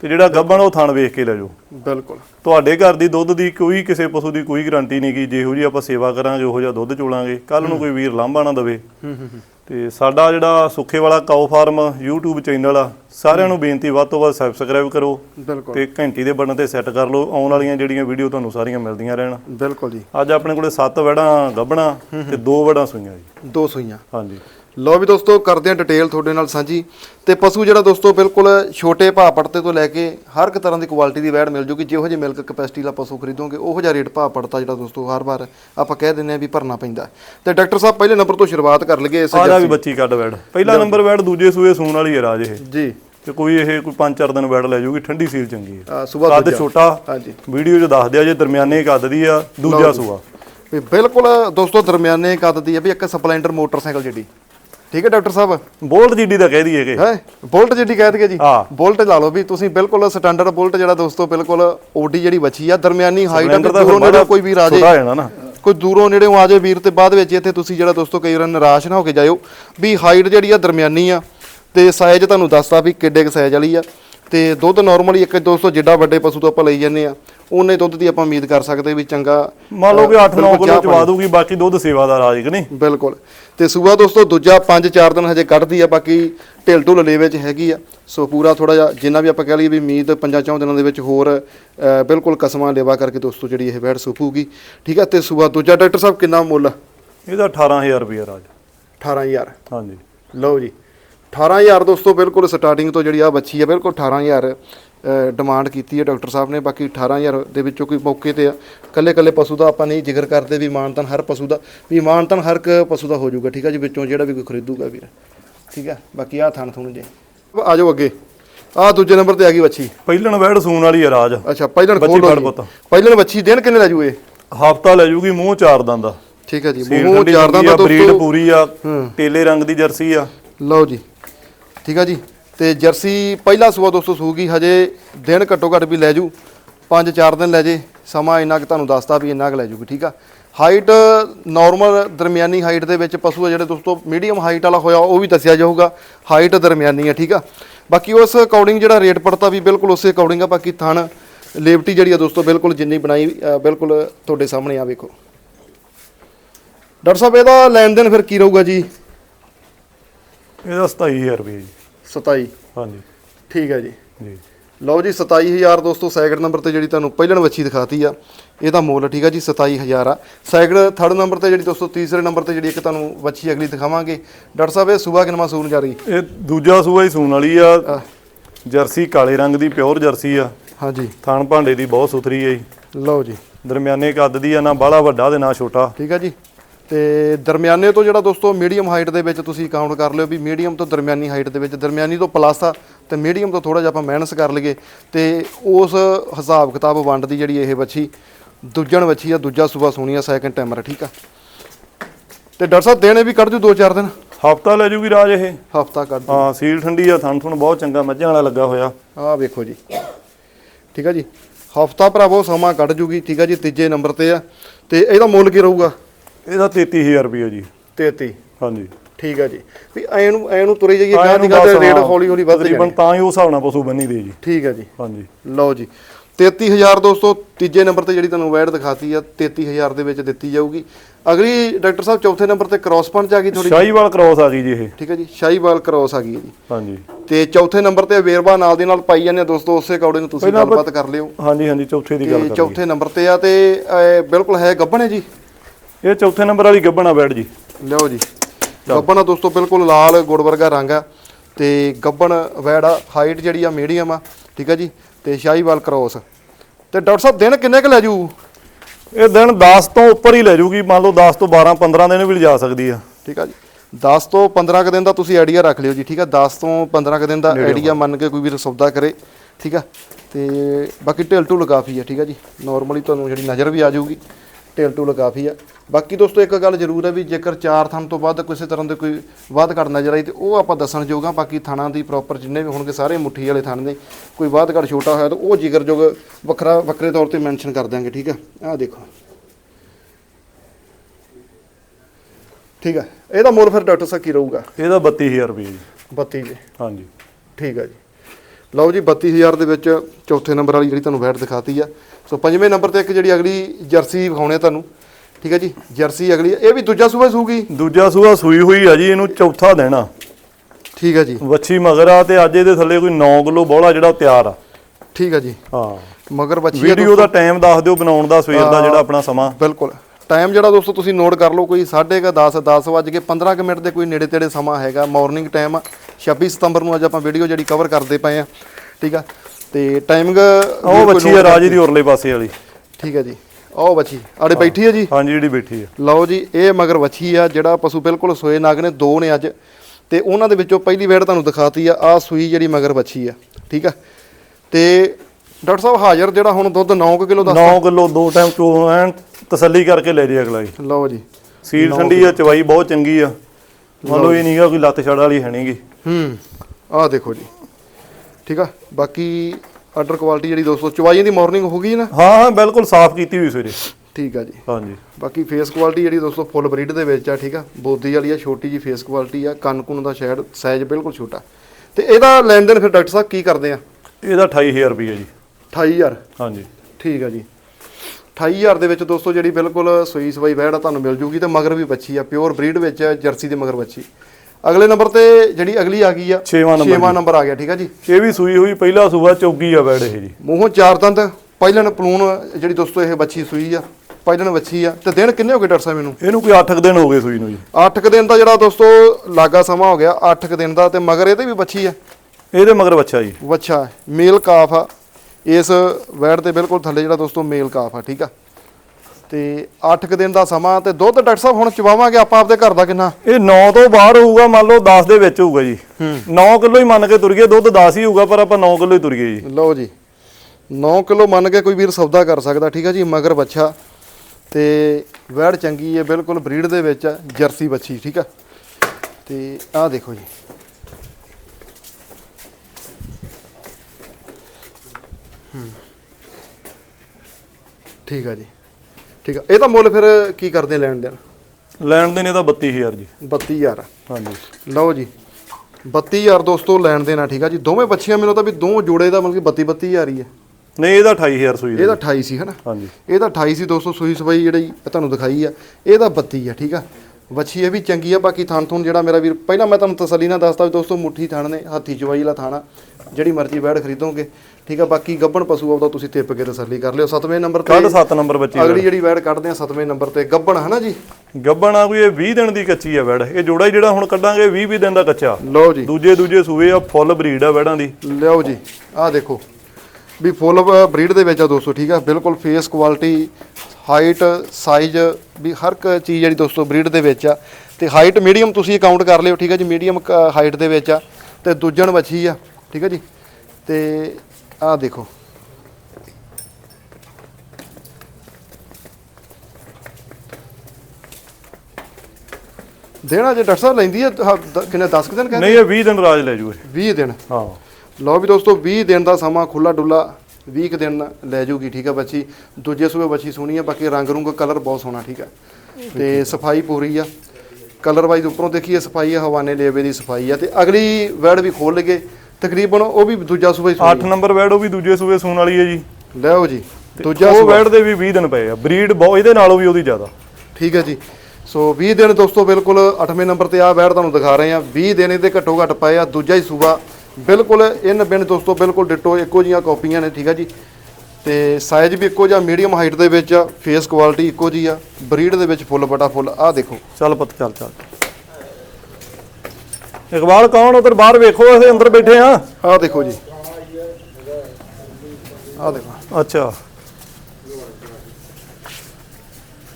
ਤੇ ਜਿਹੜਾ ਗੱਭਣ ਉਹ ਥਣ ਵੇਖ ਕੇ ਲੈ ਜਾਓ। ਬਿਲਕੁਲ। ਤੁਹਾਡੇ ਘਰ ਦੀ ਦੁੱਧ ਦੀ ਕੋਈ ਕਿਸੇ ਪਸ਼ੂ ਦੀ ਕੋਈ ਗਾਰੰਟੀ ਨਹੀਂ ਕਿ ਜਿਹੋ ਜੀ ਆਪਾਂ ਸੇਵਾ ਕਰਾਂਗੇ ਉਹੋ ਜਿਹਾ ਦੁੱਧ ਚੋਲਾਂਗੇ। ਕੱਲ ਨੂੰ ਕੋਈ ਵੀਰ ਲਾਂਭਾ ਨਾ ਦਵੇ। ਹੂੰ ਹੂੰ ਹੂੰ। ਤੇ ਸਾਡਾ ਜਿਹੜਾ ਸੁੱਖੇ ਵਾਲਾ ਕਾਓ ਫਾਰਮ YouTube ਚੈਨਲ ਆ ਸਾਰਿਆਂ ਨੂੰ ਬੇਨਤੀ ਵੱਧ ਤੋਂ ਵੱਧ ਸਬਸਕ੍ਰਾਈਬ ਕਰੋ ਬਿਲਕੁਲ। ਤੇ ਘੰਟੀ ਦੇ ਬਟਨ ਤੇ ਸੈੱਟ ਕਰ ਲਓ। ਆਉਣ ਵਾਲੀਆਂ ਜਿਹੜੀਆਂ ਵੀਡੀਓ ਤੁਹਾਨੂੰ ਸਾਰੀਆਂ ਮਿਲਦੀਆਂ ਰਹਿਣ। ਬਿਲਕੁਲ ਜੀ। ਅੱਜ ਆਪਣੇ ਕੋਲੇ 7 ਵੜਾਂ ਗੱਬਣਾ ਤੇ 2 ਵੜਾਂ ਸੂਈਆਂ ਜੀ। ਦੋ ਸੂਈਆਂ। ਹਾਂਜੀ। ਲਓ ਵੀ ਦੋਸਤੋ ਕਰਦੇ ਹਾਂ ਡਿਟੇਲ ਤੁਹਾਡੇ ਨਾਲ ਸਾਂਝੀ। ਤੇ ਪਸ਼ੂ ਜਿਹੜਾ ਦੋਸਤੋ ਬਿਲਕੁਲ ਛੋਟੇ ਭਾਅ ਪੜਤੇ ਤੋਂ ਲੈ ਕੇ ਹਰ ਇੱਕ ਤਰ੍ਹਾਂ ਦੀ ਕੁਆਲਿਟੀ ਦੀ ਵੈੜ ਮਿਲ ਜੂਗੀ। ਜਿਹੋ ਜਿਹੀ ਮਿਲਕ ਕਪੈਸਿਟੀ ਦਾ ਪਸ਼ੂ ਖਰੀਦੋਗੇ ਉਹੋ ਜਿਹਾ ਰੇਟ ਭਾਅ ਪੜਤਾ ਜਿਹੜਾ ਦੋਸਤੋ ਹਰ ਵਾਰ ਆਪਾਂ ਕਹਿ ਦਿੰਦੇ ਆ ਵੀ ਭਰਨਾ ਪੈਂਦਾ। ਤੇ ਡਾਕਟਰ ਸਾਹਿਬ ਪਹਿਲੇ ਨੰਬਰ ਤੋਂ ਸ਼ੁਰੂਆਤ ਕਰ ਲਈਏ ਇਸ ਆ ਜਾ ਵੀ ਬੱਚੀ ਕੱਢ ਵੜ ਪਹਿਲਾ ਨੰਬਰ ਵੜ ਦੂਜੇ ਸੂਏ ਸੂਣ ਵਾਲੀ ਹੈ ਰਾਜ ਇਹ। ਜੀ। ਤੇ ਕੋਈ ਇਹ ਕੋਈ 5-4 ਦਿਨ ਵੜ ਲੈ ਜਾਊਗੀ ਠੰਡੀ ਸੀਲ ਚੰਗੀ ਹੈ। ਸਵੇਰ ਕੱਦ ਛੋਟਾ ਹਾਂਜੀ। ਵੀਡੀਓ 'ਚ ਦੱਸ ਦਿਆ ਜੇ ਦਰਮਿਆਨੇ ਕੱਦ ਦੀ ਆ ਦੂਜਾ ਸੂਆ। ਵੀ ਬਿਲਕੁਲ ਦੋਸਤੋ ਦਰਮਿਆਨੇ ਕੱਦ ਦੀ ਹੈ ਵੀ ਇੱਕ ਸਪਲੈਂਡਰ ਮੋਟਰਸਾਈਕਲ ਜਿਹੜੀ। ਠੀਕ ਹੈ ਡਾਕਟਰ ਸਾਹਿਬ? ਬੋਲਟ ਜੀਡੀ ਦਾ ਕਹਿ ਦਈਏ ਕਿ। ਹੈ? ਬੁਲਟ ਜਿਹੜੀ ਕਹਿ ਦਈਏ ਜੀ। ਹਾਂ। ਬੁਲਟ ਲਾ ਲਓ ਵੀ ਤੁਸੀਂ ਬਿਲਕੁਲ ਸਟੈਂਡਰਡ ਬੁਲਟ ਜਿਹੜਾ ਦੋਸਤੋ ਬਿਲਕੁਲ ਓਡੀ ਜਿਹੜੀ ਬੱਚੀ ਆ ਦਰਮਿਆਨੀ ਹਾਈਟ ਦਾ ਦੂਰੋਂ ਨੇੜੇ ਕੋਈ ਆ ਜਾਣਾ ਨਾ। ਕੋਈ ਦੂਰੋਂ ਨੇੜੇੋਂ ਆ ਜਾਏ ਵੀਰ ਤੇ ਬਾਅਦ ਵਿੱਚ ਇੱਥੇ ਤੁਸੀਂ ਜਿਹੜਾ ਦੋਸਤੋ ਕਈ ਵਾਰ ਨਿਰਾਸ਼ ਨਾ ਹੋ ਕੇ ਜਾਇਓ। ਵੀ ਹਾਈਟ ਜਿਹੜੀ ਆ ਦਰਮਿਆਨੀ ਆ। ਤੇ ਸਾਈਜ਼ ਤੁਹਾਨੂੰ ਦੱਸਦਾ ਵੀ ਕਿੱਡੇ ਕੁ ਸਾਈਜ਼ ਵਾਲੀ ਆ। ਤੇ ਦੁੱਧ ਨਾਰਮਲੀ ਇੱਕ ਦੋਸਤੋ ਜਿੱਡਾ ਵੱਡੇ ਪਸ਼ੂ ਤੋਂ ਆਪਾਂ ਲਈ ਜਾਂਦੇ ਆ ਉਹਨੇ ਦੁੱਧ ਦੀ ਆਪਾਂ ਉਮੀਦ ਕਰ ਸਕਦੇ ਵੀ ਚੰਗਾ ਮੰਨ ਲਓ ਕਿ 8-9 ਬਿਲਕੁਲ ਕਿਲੋ ਚਵਾ ਦੂਗੀ ਬਾਕੀ ਦੁੱਧ ਸੇਵਾ ਦਾ ਰਾਜ ਕਿ ਨਹੀਂ? ਬਿਲਕੁਲ। ਤੇ ਸੂਬਾ ਦੋਸਤੋ ਦੂਜਾ 5-4 ਦਿਨ ਹਜੇ ਕੱਢਦੀ ਆ ਬਾਕੀ ਢਿਲ ਢੁਲ ਲੈ ਵਿੱਚ ਹੈਗੀ ਆ। ਸੋ ਪੂਰਾ ਥੋੜਾ ਜਿਹਾ ਜਿੰਨਾ ਵੀ ਆਪਾਂ ਕਹਿ ਲਈਏ ਵੀ ਉਮੀਦ ਪੰਜਾਂ ਚੌਂ ਦਿਨਾਂ ਦੇ ਵਿੱਚ ਹੋਰ ਬਿਲਕੁਲ ਕਸਮਾਂ ਲੇਵਾ ਕਰਕੇ ਦੋਸਤੋ ਜਿਹੜੀ ਇਹ ਵੈੜ ਸੁਪੂਗੀ ਠੀਕ ਆ ਤੇ ਸੂਬਾ ਦੂਜਾ ਡਾਕਟਰ ਸਾਹਿਬ ਕਿੰਨਾ ਮੁੱਲ? ਇਹਦਾ 18000 ਰੁਪਏ ਰਾਜ। 18000 ਹਾਂਜੀ। ਲਓ ਜੀ। 18000 ਦੋਸਤੋ ਬਿਲਕੁਲ ਸਟਾਰਟਿੰਗ ਤੋਂ ਜਿਹੜੀ ਆ ਬੱਚੀ ਆ ਬਿਲਕੁਲ 18000 ਡਿਮਾਂਡ ਕੀਤੀ ਹੈ ਡਾਕਟਰ ਸਾਹਿਬ ਨੇ। ਬਾਕੀ 18000 ਦੇ ਵਿੱਚੋਂ ਕੋਈ ਮੌਕੇ ਤੇ ਆ। ਕੱਲੇ ਕੱਲੇ ਪਸ਼ੂ ਦਾ ਆਪਾਂ ਨਹੀਂ ਜ਼ਿਕਰ ਕਰਦੇ ਵੀ ਮਾਨਤਨ ਹਰ ਪਸ਼ੂ ਦਾ ਵੀ ਮਾਨਤਨ ਹਰ ਇੱਕ ਪਸ਼ੂ ਦਾ ਹੋ ਜਾਊਗਾ ਠੀਕ ਆ ਜੀ? ਵਿੱਚੋਂ ਜਿਹੜਾ ਵੀ ਕੋਈ ਖਰੀਦੂਗਾ ਵੀਰ ਠੀਕ ਆ? ਬਾਕੀ ਆ ਥਣ ਥੁਣ ਜੇ। ਆ ਜਾਓ ਅੱਗੇ। ਆ ਦੂਜੇ ਨੰਬਰ ਤੇ ਆ ਗਈ ਬੱਚੀ। ਪਹਿਲਣ ਵੈੜ ਸੂਣ ਵਾਲੀ ਹੈ ਰਾਜ। ਅੱਛਾ ਪਹਿਲਣ ਖੋਲ ਲਓ। ਪਹਿਲਣ ਬੱਚੀ ਦਿਨ ਕਿੰਨੇ ਲੈ ਜੂ ਇਹ? ਹਫਤਾ ਲੈ ਜੂਗੀ ਮੂੰਹ ਚਾਰ ਦੰਦ ਦਾ ਠੀਕ ਆ ਜੀ ਮੂੰਹ ਚਾਰਦਾਂ ਚੰਗੀ ਦਾ ਬਰੀਡ ਪੂਰੀ ਆ ਹੂੰ। ਟੇਲੇ ਰੰਗ ਦੀ ਜਰਸੀ ਆ। ਲਓ ਜੀ। ਠੀਕ ਆ ਜੀ? ਤੇ ਜਰਸੀ ਪਹਿਲਾ ਸੂਆ ਦੋਸਤੋ ਸੂਗੀ, ਹਜੇ ਦਿਨ ਘੱਟੋ ਘੱਟ ਵੀ ਲੈ ਜੂ। 5-4 ਦਿਨ ਲੈ ਜੇ, ਸਮਾਂ ਇੰਨਾ ਕੁ ਤੁਹਾਨੂੰ ਦੱਸਦਾ ਵੀ ਇੰਨਾ ਕੁ ਲੈ ਜੂਗੀ, ਠੀਕ ਆ? ਹਾਈਟ ਨਾਰਮਲ ਦਰਮਿਆਨੀ ਹਾਈਟ ਦੇ ਵਿੱਚ ਪਸ਼ੂ ਆ ਜਿਹੜੇ ਦੋਸਤੋ ਮੀਡੀਅਮ ਹਾਈਟ ਵਾਲਾ ਹੋਇਆ, ਉਹ ਵੀ ਦੱਸਿਆ ਜਾਊਗਾ। ਹਾਈਟ ਦਰਮਿਆਨੀ ਆ, ਠੀਕ ਆ? ਬਾਕੀ ਉਸ ਅਕੋਰਡਿੰਗ ਜਿਹੜਾ ਰੇਟ ਪੜਤਾ ਵੀ ਬਿਲਕੁਲ ਉਸੇ ਅਕੋਰਡਿੰਗ ਆ, ਬਾਕੀ ਥਣ ਲੇਵਟੀ ਜਿਹੜੀ ਆ ਦੋਸਤੋ, ਬਿਲਕੁਲ ਜਿੰਨੀ ਬਣਾਈ ਬਿਲਕੁਲ ਤੁਹਾਡੇ ਸਾਹਮਣੇ ਆ, ਵੇਖੋ। ਡਾਕਟਰ ਸਾਹਿਬ, ਇਹਦਾ ਲੈਣ ਦੇਣ ਫਿਰ ਕੀ ਰਹੂਗਾ ਜੀ? ਇਹਦਾ 27000 ਰੁਪਏ ਜੀ। 27 ਹਾਂਜੀ। ਠੀਕ ਹੈ ਜੀ। ਜੀ। ਲਓ ਜੀ 27000 ਦੋਸਤੋ ਸੈਕਿੰਡ ਨੰਬਰ ਤੇ ਜਿਹੜੀ ਤੁਹਾਨੂੰ ਪਹਿਲਣ ਵੱਛੀ ਦਿਖਾਤੀ ਆ ਇਹਦਾ ਮੁੱਲ ਠੀਕ ਆ ਜੀ 27000 ਆ। ਸੈਕਿੰਡ ਥਰਡ ਨੰਬਰ ਤੇ ਜਿਹੜੀ ਦੋਸਤੋ ਤੀਸਰੇ ਨੰਬਰ ਤੇ ਜਿਹੜੀ ਇੱਕ ਤੁਹਾਨੂੰ ਵੱਛੀ ਅਗਲੀ ਦਿਖਾਵਾਂਗੇ। ਡਾਕਟਰ ਸਾਹਿਬ ਇਹ ਸੂਬਾ ਕਿਨਮਾ ਸੂਣ ਜਾ ਰਹੀ? ਇਹ ਦੂਜਾ ਸੂਆ ਹੀ ਸੂਣ ਵਾਲੀ ਆ। ਜਰਸੀ ਕਾਲੇ ਰੰਗ ਦੀ ਪਿਓਰ ਜਰਸੀ ਆ। ਹਾਂਜੀ। ਥਣ ਭਾਂਡੇ ਦੀ ਬਹੁਤ ਸੁਥਰੀ ਹੈ ਜੀ। ਲਓ ਜੀ। ਦਰਮਿਆਨੇ ਕੱਦ ਦੀ ਆ ਨਾ ਬਾਹਲਾ ਵੱਡਾ ਤੇ ਨਾ ਛੋਟਾ। ਠੀਕ ਆ ਜੀ। ਤੇ ਦਰਮਿਆਨੇ ਤੋਂ ਜਿਹੜਾ ਦੋਸਤੋ ਮੀਡੀਅਮ ਹਾਈਟ ਦੇ ਵਿੱਚ ਤੁਸੀਂ ਕਾਊਂਟ ਕਰ ਲਿਓ ਵੀ ਮੀਡੀਅਮ ਤੋਂ ਦਰਮਿਆਨੀ ਹਾਈਟ ਦੇ ਵਿੱਚ ਦਰਮਿਆਨੀ ਤੋਂ ਪਲੱਸ ਆ ਤੇ ਮੀਡੀਅਮ ਤੋਂ ਥੋੜਾ ਜਿਹਾ ਆਪਾਂ ਮਾਈਨਸ ਕਰ ਲਈਏ ਤੇ ਉਸ ਹਿਸਾਬ ਕਿਤਾਬ ਵੰਡ ਦੀ ਜਿਹੜੀ ਇਹ ਵੱਛੀ ਦੂਜਣ ਵੱਛੀ ਆ ਦੂਜਾ ਸੂਬਾ ਸੋਣੀ ਆ ਸੈਕਿੰਡ ਟਾਈਮਰ ਠੀਕ ਆ। ਤੇ ਡਾਕਟਰ ਸਾਹਿਬ ਦੇਣੇ ਵੀ ਕੱਢ ਜੂ 2-4 ਦਿਨ? ਹਫਤਾ ਲੈ ਜੂਗੀ ਰਾਜ ਇਹ। ਹਫਤਾ ਕੱਢ ਜੂ ਹਾਂ ਸੀਲ ਠੰਡੀ ਆ ਥਣ ਥਣ ਬਹੁਤ ਚੰਗਾ ਮੱਝਾਂ ਵਾਲਾ ਲੱਗਾ ਹੋਇਆ। ਆਹ ਵੇਖੋ ਜੀ। ਠੀਕ ਆ ਜੀ। ਹਫਤਾ ਭਰਾਵੋ ਸਮਾਂ ਕੱਢ ਜੂਗੀ ਠੀਕ ਆ ਜੀ ਤੀਜੇ ਨੰਬਰ ਤੇ ਆ। ਤੇ ਇਹਦਾ ਮੁੱਲ ਕੀ ਰਹੂਗਾ? ਇਹਦਾ 33000 ਰੁਪਏ ਜੀ। 33 ਹਾਂਜੀ। ਠੀਕ ਆ ਜੀ। ਵੀ ਐ ਨੂੰ ਐ ਨੂੰ ਤੁਰੇ ਜਾਈਏ ਗਾਂ ਦੀ ਗਾਂ ਰੇਟ ਹੌਲੀ ਹੌਲੀ ਵੱਧ ਤਕਰੀਬਨ ਤਾਂ ਹੀ ਉਸ ਹਿਸਾਬ ਨਾਲ ਪਸ਼ੂ ਬੰਨੀ ਦੇ ਜੀ। ਠੀਕ ਆ ਜੀ। ਹਾਂਜੀ। ਲਓ ਜੀ। 33000 ਦੋਸਤੋ ਤੀਜੇ ਨੰਬਰ ਤੇ ਜਿਹੜੀ ਤੁਹਾਨੂੰ ਵੈਡ ਦਿਖਾਤੀ ਆ 33000 ਦੇ ਵਿੱਚ ਦਿੱਤੀ ਜਾਊਗੀ। ਅਗਲੀ ਡਾਕਟਰ ਸਾਹਿਬ ਚੌਥੇ ਨੰਬਰ ਤੇ ਕ੍ਰਾਸ ਪੰਚ ਆ ਗਈ ਥੋੜੀ ਸ਼ਾਹੀਵਾਲ ਕ੍ਰੋਸ ਆ ਗਈ ਜੀ ਇਹ। ਠੀਕ ਹੈ ਜੀ ਸ਼ਾਹੀਵਾਲ ਕ੍ਰਾਸ ਆ ਗਈ ਜੀ। ਹਾਂਜੀ। ਤੇ ਚੌਥੇ ਨੰਬਰ ਤੇ ਵੇਰਵਾ ਨਾਲ ਦੀ ਨਾਲ ਪਾਈ ਜਾਂਦੇ ਆ ਦੋਸਤੋ ਉਸੇ ਕੌੜੇ ਨੂੰ ਤੁਸੀਂ ਗੱਲਬਾਤ ਕਰ ਲਿਓ। ਹਾਂਜੀ ਹਾਂਜੀ ਚੌਥੇ ਦੀ ਗੱਲ ਤੇ ਕਰੀਏ ਚੌਥੇ ਨੰਬਰ ਤੇ ਆ ਤੇ ਬਿਲਕੁਲ ਹੈ ਗੱਬਣ ਹੈ ਜੀ। ਇਹ ਚੌਥੇ ਨੰਬਰ ਵਾਲੀ ਗੱਬਣਾ ਬੈਠ ਜੀ। ਲਿਓ ਜੀ। ਗੱਬਣ ਦੋਸਤੋ ਬਿਲਕੁਲ ਲਾਲ ਗੁੜ ਵਰਗਾ ਰੰਗ ਆ ਤੇ ਗੱਬਣ ਵੈੜ ਆ ਹਾਈਟ ਜਿਹੜੀ ਆ ਮੀਡੀਅਮ ਆ ਠੀਕ ਆ ਜੀ ਤੇ ਸ਼ਾਹੀਵਾਲ ਕ੍ਰਾਸ ਤੇ ਡਾਕਟਰ ਸਾਹਿਬ ਦਿਨ ਕਿੰਨੇ ਕੁ ਲੈ ਜੂ? ਇਹ ਦਿਨ 10 ਤੋਂ ਉੱਪਰ ਹੀ ਲੈ ਜੂਗੀ ਮੰਨ ਲਓ 10 ਤੋਂ 12 15 ਦਿਨ ਵੀ ਲਿਜਾ ਸਕਦੀ ਆ। ਠੀਕ ਆ ਜੀ। 10 ਤੋਂ 15 ਕੁ ਦਿਨ ਦਾ ਤੁਸੀਂ ਆਈਡੀਆ ਰੱਖ ਲਿਓ ਜੀ ਠੀਕ ਆ। 10 ਤੋਂ 15 ਕੁ ਦਿਨ ਦਾ ਆਈਡੀਆ ਮੰਨ ਕੇ ਕੋਈ ਵੀ ਸੌਦਾ ਕਰੇ ਠੀਕ ਆ। ਤੇ ਬਾਕੀ ਢਿਲ ਢੁਲ ਕਾਫੀ ਆ ਠੀਕ ਆ ਜੀ। ਨਾਰਮਲੀ ਤੁਹਾਨੂੰ ਜਿਹੜੀ ਨਜ਼ਰ ਵੀ ਆ ਜਾਊਗੀ। ਢਿਲ ਢੁਲ ਕਾਫੀ ਆ। ਬਾਕੀ ਦੋਸਤੋ ਇੱਕ ਗੱਲ ਜ਼ਰੂਰ ਹੈ ਵੀ ਜੇਕਰ ਚਾਰ ਥਣ ਤੋਂ ਵੱਧ ਕਿਸੇ ਤਰ੍ਹਾਂ ਦੇ ਕੋਈ ਵੱਧ ਘੱਟ ਨਜ਼ਰ ਆਈ ਤੇ ਉਹ ਆਪਾਂ ਦੱਸਣ ਜੋਗਾ ਬਾਕੀ ਥਣਾਂ ਦੀ ਪ੍ਰੋਪਰ ਜਿੰਨੇ ਵੀ ਹੋਣਗੇ ਸਾਰੇ ਮੁੱਠੀ ਵਾਲੇ ਥਣ ਨੇ ਕੋਈ ਵੱਧ ਘੱਟ ਛੋਟਾ ਹੋਇਆ ਤਾਂ ਉਹ ਜ਼ਿਕਰਯੋਗ ਵੱਖਰਾ ਵੱਖਰੇ ਤੌਰ ਤੇ ਮੈਂਸ਼ਨ ਕਰ ਦਿਆਂਗੇ ਠੀਕ ਆ? ਆਹ ਦੇਖੋ। ਠੀਕ ਆ। ਇਹਦਾ ਮੁੱਲ ਫਿਰ ਡਾਕਟਰ ਸਾਹਿਬ ਕੀ ਰਹੂਗਾ? ਇਹਦਾ 32000 ਰੁਪਏ ਜੀ। 32 ਜੀ। ਹਾਂਜੀ। ਠੀਕ ਆ ਜੀ। ਲਓ ਜੀ 32000 ਦੇ ਵਿੱਚ ਚੌਥੇ ਨੰਬਰ ਵਾਲੀ ਜਿਹੜੀ ਤੁਹਾਨੂੰ ਵੈਟ ਦਿਖਾਤੀ ਆ ਸੋ ਪੰਜਵੇਂ ਨੰਬਰ ਤੇ ਇੱਕ ਜਿਹੜੀ ਅਗਲੀ ਜਰਸੀ ਵਿਖਾਉਣੇ ਆ ਤੁਹਾਨੂੰ। ਠੀਕ ਹੈ ਜੀ ਜਰਸੀ ਅਗਲੀ। ਇਹ ਵੀ ਦੂਜਾ ਸੂਬਾ ਸੂਗੀ? ਦੂਜਾ ਸੂਆ ਸੂਈ ਹੋਈ ਆ ਜੀ ਇਹਨੂੰ ਚੌਥਾ ਦੇਣਾ। ਠੀਕ ਹੈ ਜੀ। ਵੱਛੀ ਮਗਰ ਆ ਤੇ ਅੱਜ ਇਹਦੇ ਥੱਲੇ ਕੋਈ 9 ਕਿਲੋ ਬੋਲਾ ਜਿਹੜਾ ਉਹ ਤਿਆਰ ਆ। ਠੀਕ ਹੈ ਜੀ। ਹਾਂ। ਮਗਰ ਬੱਚੀ ਆ ਵੀਡੀਓ ਦਾ ਟਾਈਮ ਦੱਸ ਦਿਓ ਬਣਾਉਣ ਦਾ ਸਵੇਰ ਦਾ ਜਿਹੜਾ ਆਪਣਾ ਸਮਾਂ। ਬਿਲਕੁਲ। ਟਾਈਮ ਜਿਹੜਾ ਦੋਸਤੋ ਤੁਸੀਂ ਨੋਟ ਕਰ ਲਓ ਕੋਈ 10:30 10 10 ਵਜੇ ਕੇ 15 ਕੁ ਮਿੰਟ ਦੇ ਕੋਈ ਨੇੜੇ ਤੇੜੇ ਸਮਾਂ ਹੈਗਾ ਮਾਰਨਿੰਗ ਟਾਈਮ ਆ। 26 ਸਤੰਬਰ ਨੂੰ ਅੱਜ ਆਪਾਂ ਵੀਡੀਓ ਜਿਹੜੀ ਕਵਰ ਕਰਦੇ ਪਏ ਆ। ਠੀਕ ਆ। ਤੇ ਟਾਈਮਿੰਗ ਉਹ ਵੱਛੀ ਆ ਰਾਜੇ ਦੀ ਉਰਲੇ ਪਾਸੇ ਵਾਲੀ। ਠੀਕ ਹੈ ਜੀ। ਉਹ ਬੱਚੀ ਆੜੇ ਬੈਠੀ ਹੈ ਜੀ। ਹਾਂਜੀ ਜਿਹੜੀ ਬੈਠੀ ਆ। ਲਓ ਜੀ ਇਹ ਮਗਰ ਵੱਛੀ ਆ ਜਿਹੜਾ ਪਸ਼ੂ ਬਿਲਕੁਲ ਸੋਏ ਨਾਗ ਨੇ ਦੋ ਨੇ ਅੱਜ। ਤੇ ਉਹਨਾਂ ਦੇ ਵਿੱਚੋਂ ਪਹਿਲੀ ਵੇੜ ਤੁਹਾਨੂੰ ਦਿਖਾਤੀ ਆ ਆ ਸੂਈ ਜਿਹੜੀ ਮਗਰ ਵੱਛੀ ਆ। ਠੀਕ ਆ। ਤੇ ਡਾਕਟਰ ਸਾਹਿਬ ਹਾਜ਼ਰ ਜਿਹੜਾ ਹੁਣ ਦੁੱਧ 9 ਕਿਲੋ ਦਾ 9 ਕਿਲੋ ਦੋ ਟਾਈਮ ਚੋ ਐਨ ਤਸੱਲੀ ਕਰਕੇ ਲੈ ਜੇ ਅਗਲਾ ਜੀ ਲਓ ਜੀ। ਸੀਲ ਠੰਡੀ ਆ ਚਵਾਈ ਬਹੁਤ ਚੰਗੀ ਆ। ਮੰਨ ਲਓ ਇਹ ਨਹੀਂਗਾ ਕੋਈ ਲੱਤ ਛੜ ਵਾਲੀ ਹੈ ਨਹੀਂਗੀ ਹੂੰ। ਆਹ ਦੇਖੋ ਜੀ। ਠੀਕ ਆ? ਬਾਕੀ ਆਰਡਰ ਕੁਆਲਿਟੀ ਜਿਹੜੀ ਦੋਸਤੋ ਚਵਾਈਆਂ ਦੀ ਮਾਰਨਿੰਗ ਹੋ ਗਈ ਨਾ? ਹਾਂ ਹਾਂ ਬਿਲਕੁਲ ਸਾਫ਼ ਕੀਤੀ ਹੋਈ ਸਵੇਰੇ। ਠੀਕ ਆ ਜੀ। ਹਾਂਜੀ। ਬਾਕੀ ਫੇਸ ਕੁਆਲਿਟੀ ਜਿਹੜੀ ਦੋਸਤੋ ਫੁੱਲ ਬਰੀਡ ਦੇ ਵਿੱਚ ਆ ਠੀਕ ਆ? ਬੋਦੀ ਵਾਲੀ ਆ ਛੋਟੀ ਜੀ ਫੇਸ ਕੁਆਲਿਟੀ ਆ ਕੰਨ ਕੁੰਨ ਦਾ ਸ਼ਾਇਦ ਸਾਈਜ਼ ਬਿਲਕੁਲ ਛੋਟਾ। ਤੇ ਇਹਦਾ ਲੈਣ ਦੇਣ ਫਿਰ ਡਾਕਟਰ ਸਾਹਿਬ ਕੀ ਕਰਦੇ ਆ? ਇਹਦਾ 28000 ਰੁਪਏ ਜੀ। 28000 ਹਾਂਜੀ। ਠੀਕ ਆ ਜੀ। 28000 ਦੇ ਵਿੱਚ ਦੋਸਤੋ ਜਿਹੜੀ ਬਿਲਕੁਲ ਸੂਈ ਸਵਾਈ ਵੈੜ ਆ ਤੁਹਾਨੂੰ ਮਿਲ ਜੂਗੀ ਤੇ ਮਗਰ ਵੀ ਬੱਚੀ ਆ ਪਿਓਰ ਬਰੀਡ ਵਿੱਚ ਆ, ਜਰਸੀ ਦੇ ਮਗਰ ਬੱਚੀ। ਅਗਲੇ ਨੰਬਰ ਤੇ ਜਿਹੜੀ ਅਗਲੀ ਆ ਗਈ ਆ ਛੇਵਾਂ ਨੰਬਰ ਛੇਵਾਂ ਨੰਬਰ ਆ ਗਿਆ ਠੀਕ ਆ ਜੀ? ਇਹ ਵੀ ਸੂਈ ਹੋਈ ਪਹਿਲਾ ਸੂਆ ਚੌਗੀ ਆ ਬੈੜ ਇਹ ਜੀ। ਮੂੰਹੋਂ ਚਾਰ ਦੰਦ ਪਹਿਲਣ ਪਲੂਣ ਜਿਹੜੀ ਦੋਸਤੋ ਇਹ ਬੱਚੀ ਸੂਈ ਆ ਪਹਿਲਣ ਬੱਚੀ ਆ ਤੇ ਦਿਨ ਕਿੰਨੇ ਹੋ ਗਏ ਡਾਕਟਰ ਸਾਹਿਬ ਮੈਨੂੰ ਇਹਨੂੰ ਕੋਈ 8 ਦਿਨ ਹੋ ਗਏ ਸੂਈ ਨੂੰ ਜੀ। 8 ਕੁ ਦਿਨ ਦਾ ਜਿਹੜਾ ਦੋਸਤੋ ਲਾਗਾ ਸਮਾਂ ਹੋ ਗਿਆ 8 ਕੁ ਦਿਨ ਦਾ ਤੇ ਮਗਰ ਇਹਦੇ ਵੀ ਬੱਚੀ ਆ? ਇਹਦੇ ਮਗਰ ਬੱਚਾ ਜੀ। ਵੱਛਾ ਮੇਲ ਕਾਫ ਆ। ਇਸ ਵੈੜ ਦੇ ਬਿਲਕੁਲ ਥੱਲੇ ਜਿਹੜਾ ਦੋਸਤੋ ਮੇਲ ਕਾਫ ਆ ਠੀਕ ਆ? ਤੇ 8 ਕੁ ਦਿਨ ਦਾ ਸਮਾਂ ਤੇ ਦੁੱਧ ਡਾਕਟਰ ਸਾਹਿਬ ਹੁਣ ਚਵਾਵਾਂਗੇ ਆਪਾਂ ਆਪਦੇ ਘਰ ਦਾ ਕਿੰਨਾ? ਇਹ 9 ਤੋਂ ਬਾਹਰ ਹੋਊਗਾ ਮੰਨ ਲਓ 10 ਦੇ ਵਿੱਚ ਹੋਊਗਾ ਜੀ। 9 ਕਿਲੋ ਹੀ ਮੰਨ ਕੇ ਤੁਰ ਗਏ ਦੁੱਧ 10 ਹੀ ਹੋਊਗਾ ਪਰ ਆਪਾਂ 9 ਕਿਲੋ ਹੀ ਤੁਰ ਗਏ ਜੀ। ਲਓ ਜੀ। 9 ਕਿਲੋ ਮੰਨ ਕੇ ਕੋਈ ਵੀਰ ਸੌਦਾ ਕਰ ਸਕਦਾ ਠੀਕ ਆ ਜੀ ਮਗਰ ਬੱਚਾ ਤੇ ਵੈੜ ਚੰਗੀ ਹੈ ਬਿਲਕੁਲ ਬਰੀਡ ਦੇ ਵਿੱਚ ਆ ਜਰਸੀ ਬੱਚੀ ਠੀਕ ਆ। ਤੇ ਆਹ ਦੇਖੋ ਜੀ। ਹੂੰ। ਠੀਕ ਆ ਜੀ। ਠੀਕ ਆ। ਇਹਦਾ ਮੁੱਲ ਫਿਰ ਕੀ ਕਰਦੇ ਲੈਣ ਦੇਣ? ਲੈਣ ਦੇ ਨੇ ਤਾਂ 32000 ਜੀ। 32000 ਹਾਂਜੀ। ਲਓ ਜੀ 32000 ਦੋਸਤੋ ਲੈਣ ਦੇਣਾ ਠੀਕ ਆ ਜੀ। ਦੋਵੇਂ ਬੱਚੀਆਂ ਮੈਨੂੰ ਤਾਂ ਵੀ ਦੋ ਜੋੜੇ ਦਾ ਮਤਲਬ ਕਿ 32 32000 ਹੀ ਹੈ ਨਹੀਂ ਇਹਦਾ 28000 ਸੂਈ ਇਹਦਾ 28 ਸੀ ਹਨਾ ਹਾਂਜੀ। ਇਹਦਾ 28 ਸੀ 200 ਸੂਈ ਸਵਾਈ ਜਿਹੜੀ ਤੁਹਾਨੂੰ ਦਿਖਾਈ ਆ ਇਹਦਾ 32 ਆ ਠੀਕ ਆ? ਵੱਛੀ ਇਹ ਵੀ ਚੰਗੀ ਆ ਬਾਕੀ ਥਣ ਥੁਣ ਜਿਹੜਾ ਮੇਰਾ ਵੀਰ ਪਹਿਲਾਂ ਮੈਂ ਤੁਹਾਨੂੰ ਤਸੱਲੀ ਨਾਲ ਦੱਸਦਾ ਵੀ ਦੋਸਤੋ ਮੁੱਠੀ ਥਣ ਨੇ ਹੱਥੀ ਚਵਾਈ ਵਾਲਾ ਥਾਣਾ ਜਿਹੜੀ ਮਰਜ਼ੀ ਬੈੜ ਖਰੀਦੋਗੇ ਠੀਕ ਆ ਬਾਕੀ ਗੱਬਣ ਪਸ਼ੂ ਆਪਦਾ ਤੁਸੀਂ ਟਿੱਪ ਕੇ ਤਸੱਲੀ ਕਰ ਲਿਓ ਸਤਵੇਂ ਨੰਬਰ ਤੇ ਕੱਢ 7 ਨੰਬਰ ਬੱਚੀ ਅਗਲੀ ਜਿਹੜੀ ਬੈੜ ਕੱਢਦੇ ਆ ਸਤਵੇਂ ਨੰਬਰ ਤੇ ਗੱਬਣ ਹਨਾ ਜੀ? ਗੱਬਣ ਆ ਕੋਈ ਇਹ 20 ਦਿਨ ਦੀ ਕੱਚੀ ਆ ਵੈੜ ਇਹ ਜੋੜਾ ਹੀ ਜਿਹੜਾ ਹੁਣ ਕੱਢਾਂਗੇ 20 20 ਦਿਨ ਦਾ ਕੱਚਾ। ਲਓ ਜੀ। ਦੂਜੇ ਦੂਜੇ ਸੂਏ ਆ ਫੁੱਲ ਬਰੀਡ ਆ ਵੈੜਾਂ ਦੀ। ਲਿਓ ਜੀ ਆਹ ਦੇਖੋ। ਵੀ ਫੁੱਲ ਬਰੀਡ ਦੇ ਵਿੱਚ ਆ ਦੋਸਤੋ ਠੀਕ ਆ ਬਿਲਕੁਲ ਫੇਸ ਕੁਆਲਿਟੀ ਹਾਈਟ ਸਾਈਜ਼ ਵੀ ਹਰ ਇੱਕ ਚੀਜ਼ ਜਿਹੜੀ ਦੋਸਤੋ ਬਰੀਡ ਦੇ ਵਿੱਚ ਆ। ਤੇ ਹਾਈਟ ਮੀਡੀਅਮ ਤੁਸੀਂ ਕਾਊਂਟ ਕਰ ਲਿਓ ਠੀਕ ਆ ਜੀ? ਮੀਡੀਅਮ ਹਾਈਟ ਦੇ ਵਿੱਚ ਆ। ਤੇ ਦੂਜਣ ਵੱਛੀ ਆ ਠੀਕ ਆ ਜੀ? ਤੇ ਆਹ ਦੇਖੋ। ਦੇਣਾ ਜੇ ਡਾਕਟਰ ਸਾਹਿਬ ਲੈਂਦੀ ਹੈ ਹ- ਦ- ਕਿੰਨੇ 10 ਦਿਨ ਕਹਿੰਦੇ? ਨਹੀਂ ਇਹ 20 ਦਿਨ ਰਾਜ ਲੈ ਜੂ ਇਹ 20 ਦਿਨ। ਹਾਂ। ਲਓ ਵੀ ਦੋਸਤੋ 20 ਦਿਨ ਦਾ ਸਮਾਂ ਖੁੱਲਾ ਡੁੱਲਾ 20 ਕੁ ਦਿਨ ਲੈ ਜੂਗੀ ਠੀਕ ਆ ਬੱਚੀ? ਦੂਜੇ ਸੂਏ ਬੱਚੀ ਸੋਹਣੀ ਆ ਬਾਕੀ ਰੰਗ ਰੁੰਗ ਕਲਰ ਬਹੁਤ ਸੋਹਣਾ ਠੀਕ ਆ। ਤੇ ਸਫ਼ਾਈ ਪੂਰੀ ਆ। ਕਲਰ ਵਾਈਜ਼ ਉੱਪਰੋਂ ਦੇਖੀਏ ਸਫ਼ਾਈ ਆ ਹਵਾਨੇ ਲੇਵੇ ਦੀ ਸਫ਼ਾਈ ਆ। ਤੇ ਅਗਲੀ ਵੈੜ ਵੀ ਖੋਲ ਲਗੇ ਤਕਰੀਬਨ ਉਹ ਵੀ ਦੂਜਾ ਸੂਆ ਹੀ 8 ਸੋਹਣੀ ਨੰਬਰ ਵੈੜ ਉਹ ਵੀ ਦੂਜੇ ਸੂਏ ਸੂਣ ਵਾਲੀ ਹੈ ਜੀ। ਲੈਓ ਜੀ ਦੂਜਾ ਉਹ ਵੈੜ ਦੇ ਵੀ 20 ਦਿਨ ਪਏ ਆ। ਬਰੀਡ ਬਹੁਤ ਇਹਦੇ ਨਾਲੋਂ ਵੀ ਉਹਦੀ ਜ਼ਿਆਦਾ। ਠੀਕ ਹੈ ਜੀ। ਸੋ 20 ਦਿਨ ਦੋਸਤੋ ਬਿਲਕੁਲ 8ਵੇਂ ਨੰਬਰ ਤੇ ਆ ਵੈੜ ਤੁਹਾਨੂੰ ਦਿਖਾ ਰਹੇ ਆ। 20 ਦਿਨ ਇਹਦੇ ਘੱਟੋ ਘੱਟ ਪਏ ਆ ਦੂਜਾ ਹੀ ਸੂਬਾ। ਬਿਲਕੁਲ ਇਨ ਬਿਨ ਦੋਸਤੋ ਬਿਲਕੁਲ ਡਿਟੋ ਇੱਕੋ ਜੀਆਂ ਕਾਪੀਆਂ ਨੇ ਠੀਕ ਹੈ ਜੀ। ਤੇ ਸਾਈਜ਼ ਵੀ ਇੱਕੋ ਜਿਹਾ ਮੀਡੀਅਮ ਹਾਈਟ ਦੇ ਵਿੱਚ ਆ ਫੇਸ ਕੁਆਲਿਟੀ ਇੱਕੋ ਜੀ ਆ ਬਰੀਡ ਦੇ ਵਿੱਚ ਫੁੱਲ ਬਟਾ ਫੁੱਲ ਆ ਦੇਖੋ। ਚੱਲ ਪੁੱਤ ਚੱਲ ਚੱਲ। ਇਕਬਾਲ ਕੌਣ ਉਧਰ ਬਾਹਰ ਵੇਖੋ ਅਸੀਂ ਅੰਦਰ ਬੈਠੇ ਆ। ਆ ਦੇਖੋ ਜੀ। ਆ ਦੇਖੋ। ਅੱਛਾ।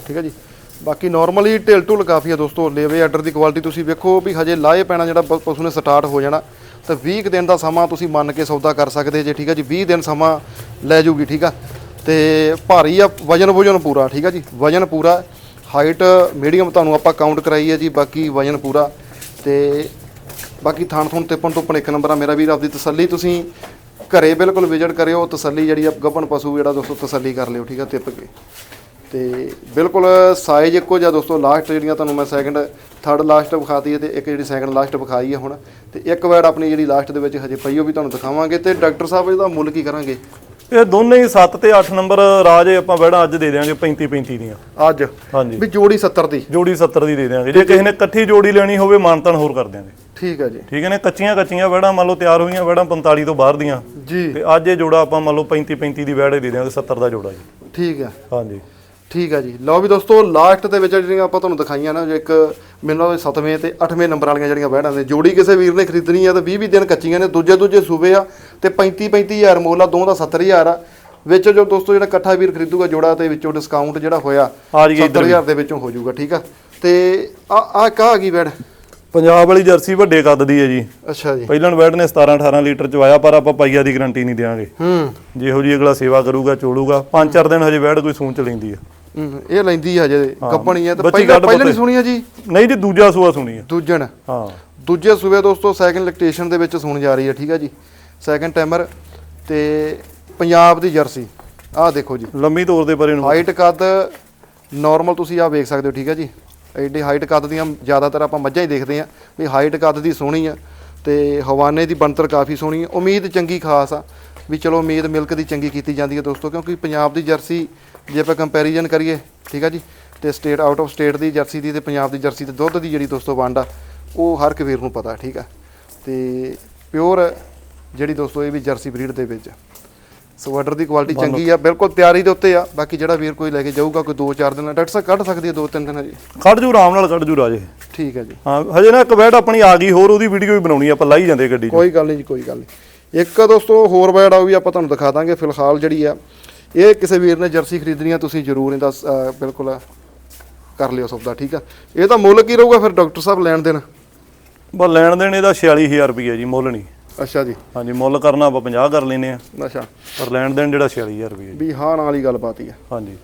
ਠੀਕ ਹੈ ਜੀ। ਬਾਕੀ ਨਾਰਮਲੀ ਢਿਲ ਢੁਲ ਕਾਫੀ ਆ ਦੋਸਤੋ ਲੇਵੇ ਆਰਡਰ ਦੀ ਕੁਆਲਿਟੀ ਤੁਸੀਂ ਵੇਖੋ ਵੀ ਹਜੇ ਲਾਏ ਪੈਣਾ ਜਿਹੜਾ ਪਸ਼ੂ ਨੇ ਸਟਾਰਟ ਹੋ ਜਾਣਾ। ਤਾਂ 20 ਕੁ ਦਿਨ ਦਾ ਸਮਾਂ ਤੁਸੀਂ ਮੰਨ ਕੇ ਸੌਦਾ ਕਰ ਸਕਦੇ ਜੇ, ਠੀਕ ਆ ਜੀ? 20 ਦਿਨ ਸਮਾਂ ਲੈ ਜੂਗੀ, ਠੀਕ ਆ? ਤੇ ਭਾਰੀ ਆ, ਵਜਨ ਵਜਨ ਪੂਰਾ, ਠੀਕ ਆ ਜੀ? ਵਜਨ ਪੂਰਾ, ਹਾਈਟ ਮੀਡੀਅਮ ਤੁਹਾਨੂੰ ਆਪਾਂ ਕਾਊਂਟ ਕਰਾਈ ਹੈ ਜੀ, ਬਾਕੀ ਵਜਨ ਪੂਰਾ। ਤੇ ਬਾਕੀ ਥਾਣ ਥੁਣ ਤਿੱਪਣ ਤੋਂ ਇੱਕ ਨੰਬਰ ਆ ਮੇਰਾ ਵੀਰ, ਆਪਦੀ ਤਸੱਲੀ ਤੁਸੀਂ ਘਰੇ ਬਿਲਕੁਲ ਵਿਜ਼ਿਟ ਕਰਿਓ, ਤਸੱਲੀ ਜਿਹੜੀ ਆ ਗੱਭਣ ਪਸ਼ੂ ਜਿਹੜਾ ਦੋਸਤੋ ਤਸੱਲੀ ਕਰ ਲਿਓ, ਠੀਕ ਆ ਤਿੱਪ ਕੇ। ਤੇ ਬਿਲਕੁਲ ਸਾਈਜ਼ ਇੱਕੋ ਜਿਹਾ ਦੋਸਤੋ ਲਾਸਟ ਜਿਹੜੀਆਂ ਤੁਹਾਨੂੰ ਮੈਂ ਸੈਕੰਡ ਥਰਡ ਲਾਸਟ ਵਿਖਾਤੀ ਹੈ ਤੇ ਇੱਕ ਜਿਹੜੀ ਸੈਕੰਡ ਲਾਸਟ ਵਿਖਾਈ ਹੈ ਹੁਣ। ਤੇ ਇੱਕ ਵੈਡ ਆਪਣੀ ਜਿਹੜੀ ਲਾਸਟ ਦੇ ਵਿੱਚ ਹਜੇ ਪਈ ਉਹ ਵੀ ਤੁਹਾਨੂੰ ਦਿਖਾਵਾਂਗੇ ਤੇ ਡਾਕਟਰ ਸਾਹਿਬ ਇਹਦਾ ਮੁੱਲ ਕੀ ਕਰਾਂਗੇ? ਇਹ ਦੋਨੇ ਹੀ 7 ਤੇ 8 ਨੰਬਰ ਰਾਜ ਆਪਾਂ ਵੈੜਾਂ ਅੱਜ ਦੇ ਦੇਵਾਂਗੇ 35 35 ਦੀਆਂ। ਅੱਜ? ਹਾਂਜੀ। ਵੀ ਜੋੜੀ 70 ਦੀ। ਜੋੜੀ 70 ਦੀ ਦੇ ਦੇਵਾਂਗੇ ਜੇ ਕਿਸੇ ਨੇ ਇਕੱਠੀ ਜੋੜੀ ਲੈਣੀ ਹੋਵੇ ਮਾਨਤਨ ਹੋਰ ਕਰ ਦਿਆਂਗੇ। ਠੀਕ ਹੈ ਜੀ। ਠੀਕ ਹੈ ਨੇ? ਕੱਚੀਆਂ ਕੱਚੀਆਂ ਵੈੜਾਂ ਮੰਨ ਲਓ ਤਿਆਰ ਹੋਈਆਂ ਵੈੜਾਂ 45 ਤੋਂ ਬਾਹਰ ਦੀਆਂ। ਜੀ। ਤੇ ਅੱਜ ਇਹ ਜੋੜਾ ਆਪਾਂ ਮੰਨ ਲਓ 35 35 ਦੀ ਹੀ ਦੇ ਦੇਵਾਂਗੇ 70 ਦਾ ਜੋੜਾ ਜੀ। ਠੀਕ ਹੈ। ਹਾਂਜੀ। ਠੀਕ ਹੈ ਜੀ। ਲਓ ਵੀ ਦੋਸਤੋ ਲਾਸਟ ਦੇ ਵਿੱਚ ਜਿਹੜੀਆਂ ਆਪਾਂ ਤੁਹਾਨੂੰ ਦਿਖਾਈਆਂ ਨਾ ਜੋ ਇੱਕ ਮੈਨੂੰ ਲੱਗਦਾ 7ਵੇਂ ਤੇ 8ਵੇਂ ਨੰਬਰ ਵਾਲੀਆਂ ਜਿਹੜੀਆਂ ਬੈੜਾਂ ਨੇ ਜੋੜੀ ਕਿਸੇ ਵੀਰ ਨੇ ਖਰੀਦਣੀ ਆ ਤੇ 20 20 ਦਿਨ ਕੱਚੀਆਂ ਨੇ ਦੂਜੇ ਦੂਜੇ ਸੂਬੇ ਆ ਤੇ 35 35000 ਮੁੱਲ ਆ ਦੋ ਦਾ 70000 ਆ। ਵਿੱਚ ਜੋ ਦੋਸਤੋ ਜਿਹੜਾ ਇਕੱਠਾ ਵੀਰ ਖਰੀਦੂਗਾ ਜੋੜਾ ਤੇ ਵਿੱਚੋਂ ਡਿਸਕਾਊਂਟ ਜਿਹੜਾ ਹੋਇਆ ਆ ਜੀ ਇੱਧਰ 70000 ਦੇ ਵਿੱਚੋਂ ਹੋ ਜਾਊਗਾ ਠੀਕ ਆ। ਤੇ ਆ ਆ ਕਾ ਆ ਗਈ ਬੈੜ ਪੰਜਾਬ ਵਾਲੀ ਜਰਸੀ ਵੱਡੇ ਕੱਦ ਦੀ ਹੈ ਜੀ। ਅੱਛਾ ਜੀ। ਪਹਿਲਾਂ ਵੈੜ ਨੇ 17 18 ਲੀਟਰ ਚਵਾਇਆ ਪਰ ਆਪਾਂ ਪਾਈਆ ਦੀ ਗਾਰੰਟੀ ਨਹੀਂ ਦੇਵਾਂਗੇ ਹੂੰ। ਜਿਹੋ ਜੀ ਅਗਲਾ ਸੇਵਾ ਕਰੂਗਾ ਪੰਜ ਚਾਰ ਦਿਨ ਹਜੇ ਵੈੜ ਕੋਈ ਸੂਣ ਚ ਲੈਂਦੀ ਆ ਹੂੰ, ਇਹ ਲੈਂਦੀ ਆ ਜੇ ਗੱਪਣੀ ਆ ਤੇ ਬੱਚੀ ਪਹਿਲਾਂ ਪਹਿਲਾਂ ਨਹੀਂ ਪੱਤੇ। ਸੁਣੀ ਆ ਜੀ। ਨਹੀਂ ਜੀ ਦੂਜਾ ਸੂਆ ਸੁਣੀ ਆ। ਦੂਜਣ। ਹਾਂ। ਦੂਜੇ ਸੂਬੇ ਦੋਸਤੋ ਸੈਕੰਡ ਲੈਕਟੇਸ਼ਨ ਦੇ ਵਿੱਚ ਸੁਣ ਜਾ ਰਹੀ ਹੈ ਠੀਕ ਆ ਜੀ। ਸੈਕੰਡ ਟਾਈਮਰ ਤੇ ਪੰਜਾਬ ਦੀ ਜਰਸੀ। ਆਹ ਦੇਖੋ ਜੀ। ਲੰਮੀ ਤੌਰ ਦੇ ਪਰੇ ਨੂੰ। ਹਾਈਟ ਕੱਦ ਨਾਰਮਲ ਤੁਸੀਂ ਆਹ ਵੇਖ ਸਕਦੇ ਹੋ ਠੀਕ ਆ ਜੀ। ਐਡੇ ਹਾਈਟ ਕੱਦ ਦੀਆਂ ਜ਼ਿਆਦਾਤਰ ਆਪਾਂ ਮੱਝਾਂ ਹੀ ਦੇਖਦੇ ਆ ਵੀ ਹਾਈਟ ਕੱਦ ਦੀ ਸੋਹਣੀ ਆ ਤੇ ਹਵਾਨੇ ਦੀ ਬਣਤਰ ਕਾਫੀ ਸੋਹਣੀ ਆ। ਉਮੀਦ ਚੰਗੀ ਖਾਸ ਆ ਵੀ ਚਲੋ ਉਮੀਦ ਮਿਲਕ ਦੀ ਚੰਗੀ ਕੀਤੀ ਜਾਂਦੀ ਹੈ ਦੋਸਤੋ ਕਿਉਂਕਿ ਪੰਜਾਬ ਦੀ ਜਰਸੀ ਜੇ ਆਪਾਂ ਕੰਪੈਰੀਜ਼ਨ ਕਰੀਏ ਠੀਕ ਆ ਜੀ ਤੇ ਸਟੇਟ ਆਊਟ ਆਫ ਸਟੇਟ ਦੀ ਜਰਸੀ ਦੀ ਤੇ ਪੰਜਾਬ ਦੀ ਜਰਸੀ ਤੇ ਦੁੱਧ ਦੀ ਜਿਹੜੀ ਦੋਸਤੋ ਵੰਡ ਆ ਉਹ ਹਰ ਇੱਕ ਵੀਰ ਨੂੰ ਪਤਾ ਠੀਕ ਆ। ਤੇ ਪਿਓਰ ਜਿਹੜੀ ਦੋਸਤੋ ਇਹ ਵੀ ਜਰਸੀ ਬਰੀਡ ਦੇ ਵਿੱਚ। ਸੋ ਆਰਡਰ ਦੀ ਕੁਆਲਿਟੀ ਚੰਗੀ ਆ ਬਿਲਕੁਲ ਤਿਆਰੀ ਦੇ ਉੱਤੇ ਆ ਬਾਕੀ ਜਿਹੜਾ ਵੀਰ ਕੋਈ ਲੈ ਕੇ ਜਾਊਗਾ ਕੋਈ 2-4 ਦਿਨ ਡਾਕਟਰ ਸਾਹਿਬ ਕੱਢ ਸਕਦੀ ਹੈ 2-3 ਦਿਨ ਜੀ ਖੜ ਜੂ ਆਰਾਮ ਨਾਲ ਖੜ ਜੂ ਰਾਜੇ। ਠੀਕ ਹੈ ਜੀ। ਹਾਂ ਹਜੇ ਨਾ ਇੱਕ ਵੈੜ ਆਪਣੀ ਆ ਗਈ ਹੋਰ ਉਹਦੀ ਵੀਡੀਓ ਵੀ ਬਣਾਉਣੀ ਆਪਾਂ ਲਾਈ ਜਾਂਦੇ ਗੱਡੀ 'ਚ। ਕੋਈ ਗੱਲ ਨਹੀਂ ਜੀ ਕੋਈ ਗੱਲ ਨਹੀਂ। ਇੱਕ ਦੋਸਤੋ ਹੋਰ ਬੈਡ ਆ ਉਹ ਵੀ ਆਪਾਂ ਤੁਹਾਨੂੰ ਦਿਖਾ ਦਾਂਗੇ ਫਿਲਹਾਲ ਜਿਹੜੀ ਆ ਇਹ ਕਿਸੇ ਵੀਰ ਨੇ ਜਰਸੀ ਖਰੀਦਣੀ ਆ ਤੁਸੀਂ ਜ਼ਰੂਰ ਇਹਦਾ ਬਿਲਕੁਲ ਕਰ ਲਿਓ ਸੌਦਾ ਠੀਕ ਆ? ਇਹ ਤਾਂ ਮੁੱਲ ਕੀ ਰਹੂਗਾ ਫਿਰ ਡਾਕਟਰ ਸਾਹਿਬ ਲੈਣ ਦੇਣ? ਬਸ ਲੈਣ ਦੇਣ ਇਹਦਾ 46000 ਰੁਪਏ ਜੀ ਮੁੱਲ ਨਹੀਂ। ਅੱਛਾ ਜੀ। ਹਾਂਜੀ ਮੁੱਲ ਕਰਨਾ ਆਪਾਂ 50 ਕਰ ਲੈਨੇ ਆ। ਅੱਛਾ। ਪਰ ਲੈਣ ਦੇਣ ਜਿਹੜਾ 46000 ਰੁਪਏ ਜੀ। ਵੀ ਹਾਂ ਨਾਲ ਵਾਲੀ ਗੱਲ ਬਾਤ ਹੀ ਆ। ਹਾਂਜੀ।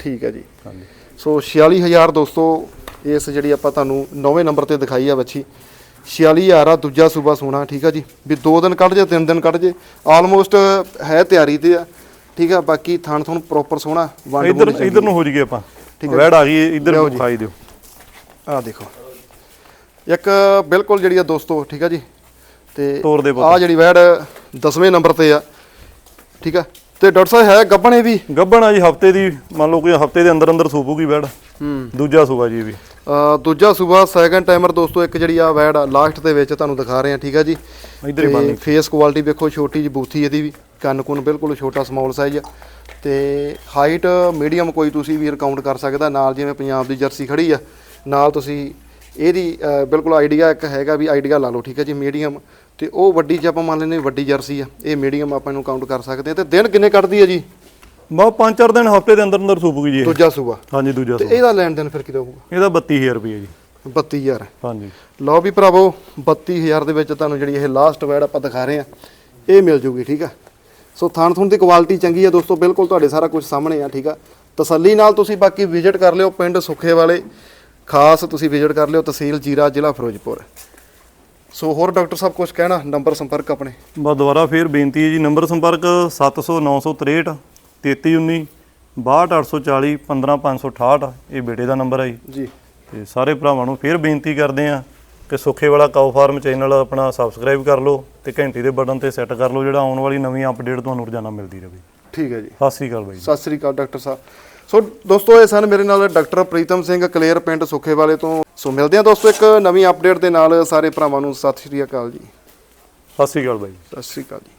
ਠੀਕ ਹੈ ਜੀ। ਹਾਂਜੀ। ਸੋ 46000 ਦੋਸਤੋ ਇਸ ਜਿਹੜੀ ਆਪਾਂ ਤੁਹਾਨੂੰ ਨੌਵੇਂ ਨੰਬਰ ਤੇ ਦਿਖਾਈ ਆ ਬੱਚੀ 46000 ਆ ਦੂਜਾ ਸੂਬਾ ਸੋਨਾ ਠੀਕ ਆ ਜੀ। ਵੀ 2 ਦਿਨ ਕੱਢ ਜੇ 3 ਦਿਨ ਕੱਢ ਜੇ ਆਲਮੋਸਟ ਹੈ ਤਿਆਰੀ ਤੇ ਆ। ਠੀਕ ਆ ਬਾਕੀ ਥਣ ਥਣ ਪ੍ਰੋਪਰ ਸੋਨਾ ਵੰਡ ਇੱਧਰ ਇੱਧਰ ਨੂੰ ਹੋ ਜੀਏ ਆਪਾਂ। ਠੀਕ ਹੈ। ਵੈੜ ਆ ਗਈ ਇੱਧਰ ਜੀ। ਖਾਈ ਦਿਓ। ਆ ਦੇਖੋ। ਇੱਕ ਬਿਲਕੁਲ ਜਿਹੜੀ ਆ ਦੋਸਤੋ ਠੀਕ ਆ ਜੀ? ਤੇ। ਆ ਜਿਹੜੀ ਵੈੜ 10ਵੇਂ ਨੰਬਰ ਤੇ ਆ ਠੀਕ ਆ? ਤੇ ਡਾਕਟਰ ਸਾਹਿਬ ਹੈ ਗੱਬਣੇ ਵੀ? ਗੱਬਣ ਆ ਜੀ ਹਫ਼ਤੇ ਦੀ ਮੰਨ ਲਓ ਕੋਈ ਹਫ਼ਤੇ ਦੇ ਅੰਦਰ ਅੰਦਰ ਸੂਪੂਗੀ ਵੈੜ। ਹੂੰ। ਦੂਜਾ ਸੂਆ ਜੀ ਇਹ ਵੀ। ਦੂਜਾ ਸੂਬਾ ਸੈਕੰਡ ਟਾਈਮਰ ਦੋਸਤੋ ਇੱਕ ਜਿਹੜੀ ਆ ਵੈੜ ਆ ਲਾਸਟ ਦੇ ਵਿੱਚ ਤੁਹਾਨੂੰ ਦਿਖਾ ਰਹੇ ਆ ਠੀਕ ਆ ਜੀ? ਇੱਧਰ ਹੀ ਬੰਨ। ਫੇਸ ਕੁਆਲਿਟੀ ਵੇਖੋ ਛੋਟੀ ਜਿਹੀ ਬੂਥੀ ਇਹਦੀ ਵੀ। ਕੰਨ ਕੁੰਨ ਬਿਲਕੁਲ ਛੋਟਾ ਸਮਾਲ ਸਾਈਜ਼ ਤੇ ਹਾਈਟ ਮੀਡੀਅਮ ਕੋਈ ਤੁਸੀਂ ਵੀ ਕਾਊਂਟ ਕਰ ਸਕਦਾ। ਨਾਲ ਜਿਵੇਂ ਪੰਜਾਬ ਦੀ ਜਰਸੀ ਖੜੀ ਆ ਨਾਲ ਤੁਸੀਂ ਇਹਦੀ ਬਿਲਕੁਲ ਆਈਡੀਆ ਇੱਕ ਹੈਗਾ ਵੀ ਆਈਡੀਆ ਲਾ ਲਓ ਠੀਕ ਹੈ ਜੀ ਮੀਡੀਅਮ ਤੇ ਉਹ ਵੱਡੀ ਜੇ ਆਪਾਂ ਮੰਨ ਲੈਂਦੇ ਵੱਡੀ ਜਰਸੀ ਆ ਇਹ ਮੀਡੀਅਮ ਆਪਾਂ ਇਹਨੂੰ ਕਾਊਂਟ ਕਰ ਸਕਦੇ ਆ ਤੇ ਦਿਨ ਕਿੰਨੇ ਕੱਢਦੀ ਹੈ ਜੀ? ਪੰਜ ਚਾਰ ਦਿਨ ਹਫ਼ਤੇ ਦੇ ਅੰਦਰ ਅੰਦਰ ਸੂਪੂਗੀ ਜੀ। ਦੂਜਾ ਸੂਆ। ਹਾਂਜੀ ਦੂਜਾ ਤੇ ਇਹਦਾ ਲੈਣ ਦੇਣ ਫਿਰ ਕਿਦੋਂ ਹੋਊਗਾ? ਇਹਦਾ 32000 ਰੁਪਏ ਜੀ। 32000 ਹਾਂਜੀ। ਲਓ ਵੀ ਭਰਾਵੋ 32000 ਦੇ ਵਿੱਚ ਤੁਹਾਨੂੰ ਜਿਹੜੀ ਇਹ ਲਾਸਟ ਵੈਡ ਆਪਾਂ ਦਿਖਾ ਰਹੇ ਆ ਇਹ ਮਿਲ ਜੂਗੀ ਠੀਕ ਆ? ਸੋ ਥਾਣ ਥੁਣ ਦੀ ਕੁਆਲਿਟੀ ਚੰਗੀ ਆ ਦੋਸਤੋ ਬਿਲਕੁਲ ਤੁਹਾਡੇ ਸਾਰਾ ਕੁਝ ਸਾਹਮਣੇ ਆ ਠੀਕ ਆ? ਤਸੱਲੀ ਨਾਲ ਤੁਸੀਂ ਬਾਕੀ ਵਿਜ਼ਿਟ ਕਰ ਲਿਓ ਪਿੰਡ ਸੁੱਖੇ ਵਾਲੇ ਖਾਸ ਤੁਸੀਂ ਵਿਜ਼ਿਟ ਕਰ ਲਿਓ ਤਹਿਸੀਲ ਜੀਰਾ ਜ਼ਿਲ੍ਹਾ ਫਿਰੋਜ਼ਪੁਰ। ਸੋ ਹੋਰ ਡਾਕਟਰ ਸਾਹਿਬ ਕੁਝ ਕਹਿਣਾ ਨੰਬਰ ਸੰਪਰਕ ਆਪਣੇ? ਬਸ ਦੁਬਾਰਾ ਫੇਰ ਬੇਨਤੀ ਹੈ ਜੀ ਨੰਬਰ ਸੰਪਰਕ 70963 3319 62840 15568 ਇਹ ਬੇਟੇ ਦਾ ਨੰਬਰ ਹੈ ਜੀ। ਜੀ। ਤੇ ਸਾਰੇ ਭਰਾਵਾਂ ਨੂੰ ਫੇਰ ਬੇਨਤੀ ਕਰਦੇ ਆ ਕਿ ਸੁੱਖੇ ਵਾਲਾ ਕਾਓ ਫਾਰਮ ਚੈਨਲ ਆਪਣਾ ਸਬਸਕ੍ਰਾਈਬ ਕਰ ਲਓ ਤੇ ਘੰਟੀ ਦੇ ਬਟਨ ਤੇ ਸੈੱਟ ਕਰ ਲਓ ਜਿਹੜਾ ਆਉਣ ਵਾਲੀ ਨਵੀਂ ਅਪਡੇਟ ਤੁਹਾਨੂੰ ਰੋਜ਼ਾਨਾ ਮਿਲਦੀ ਰਹੇ। ਠੀਕ ਹੈ ਜੀ। ਸਤਿ ਸ੍ਰੀ ਅਕਾਲ ਬਾਈ। ਸਤਿ ਸ੍ਰੀ ਅਕਾਲ ਡਾਕਟਰ ਸਾਹਿਬ। ਸੋ ਦੋਸਤੋ ਇਹ ਸਨ ਮੇਰੇ ਨਾਲ ਡਾਕਟਰ ਪ੍ਰੀਤਮ ਸਿੰਘ ਕਲੇਰ ਪਿੰਡ ਸੁੱਖੇ ਵਾਲੇ ਤੋਂ। ਸੋ ਮਿਲਦੇ ਹਾਂ ਦੋਸਤੋ ਇੱਕ ਨਵੀਂ ਅਪਡੇਟ ਦੇ ਨਾਲ। ਸਾਰੇ ਭਰਾਵਾਂ ਨੂੰ ਸਤਿ ਸ੍ਰੀ ਅਕਾਲ ਜੀ। ਸਤਿ ਸ੍ਰੀ ਅਕਾਲ ਬਾਈ ਜੀ। ਸਤਿ ਸ੍ਰੀ ਅਕਾਲ ਜੀ।